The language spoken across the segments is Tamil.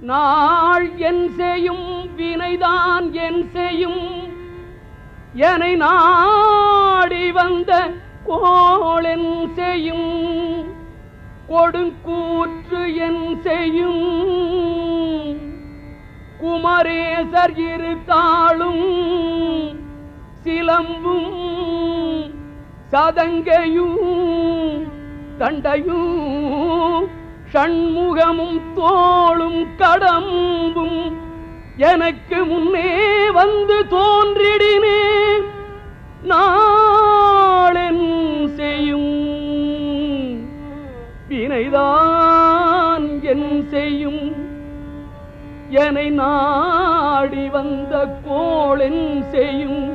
நாள் என் செய்யும் வினைதான் என் செய்யும். என நாடி வந்த கோளென் செய்யும். கொடுங்கூற்று என் செய்யும். குமரேசர் இரு சிலம்பும் சதங்கையும் தண்டையும் ஷண்முகமும் தோளும் கடம்பும் எனக்கு முன்னே வந்து தோன்றிடினே. நாளென் செய்யும் வினைதான் என் செய்யும். என்னை நாடி வந்த கோளென் செய்யும்.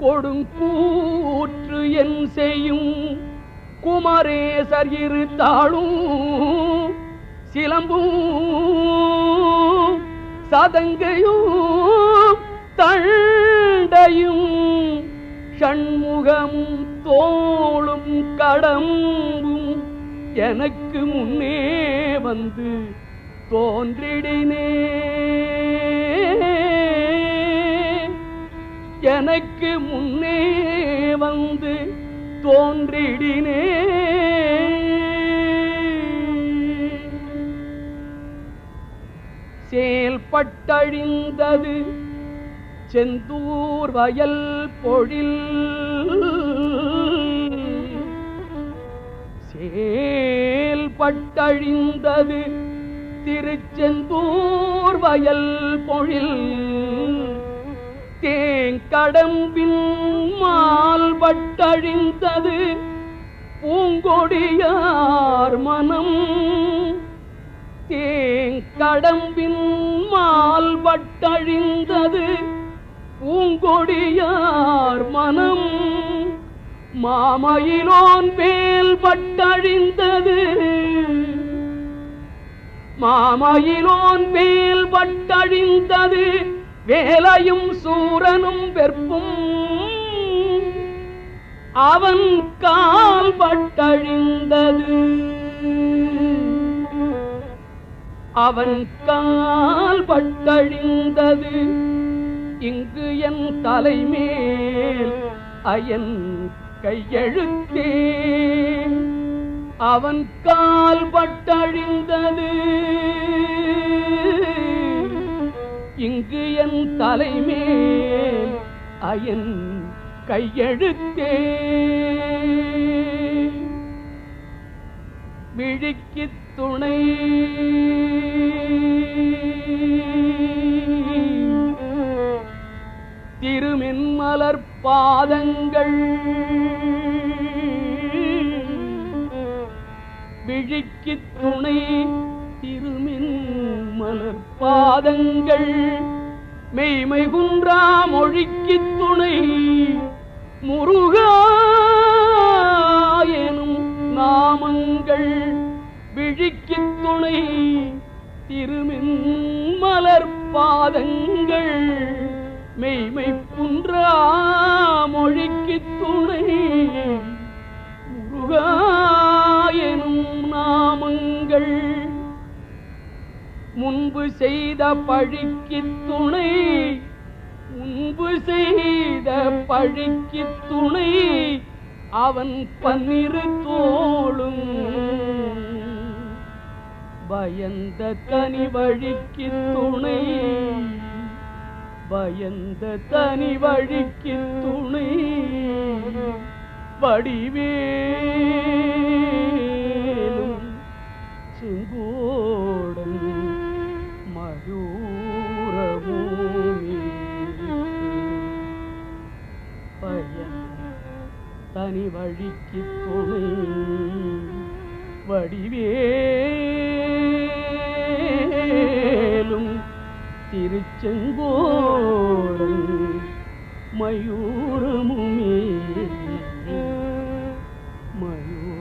கொடுங்கூற்று என் செய்யும். குமரேசர் இரு தாளும் சிலம்பும் சதங்கையும் தண்டையும் ஷண்முகமும் தோளும் கடம்பும் எனக்கு முன்னே வந்து தோன்றிடினே. எனக்கு முன்னே வந்து தோன்றிடினே. பட்டழிந்தது. செந்தூர் வயல் பொழில். சேல் பட்டழிந்தது. திருச்செந்தூர் வயல் பொழில். தேங்கடம்பின் மால் பட்டழிந்தது. பூங்கொடியார் மனம் தேங்கடம்பின் மால் பட்டழிந்தது பூங்கொடியார் மனம் மாமயிலோன் மேல் பட்டழிந்தது மாமயிலோன் மேல் பட்டழிந்தது வேலையும் சூரனும் வெற்பும் அவன் கால் பட்டழிந்தது அவன் கால் பட்டழிந்தது. இங்கு என் தலைமேல் அயன் கையெழுத்தே. அவன் கால் பட்டழிந்தது. இங்கு என் தலைமேல் அயன் கையெழுத்தே. விழிக்குத் துணை. திருமின்மலர் பாதங்கள் விழிக்கு துணை. திருமின் மலர் பாதங்கள் மெய்மை குன்றா மொழிக்கு துணை. முருகா துணை திருமின் மலர் பாதங்கள் மெய்மை புன்றா மொழிக்கு துணை. முருகா எனும் நாமங்கள் முன்பு செய்த பழிக்கு துணை. முன்பு செய்த பழிக்கு துணை அவன் பன்னிரு தோளும். பயந்த தனி வழிக்கு துணை. பயந்த தனி வழிக்கு துணை. வடிவேலும் செங்கோடன் மயூரபூமி பயந்த தனி வழிக்கு துணை. வடிவே மேலும் திருச்செங்கோடன் மயூரமுமே மயூர்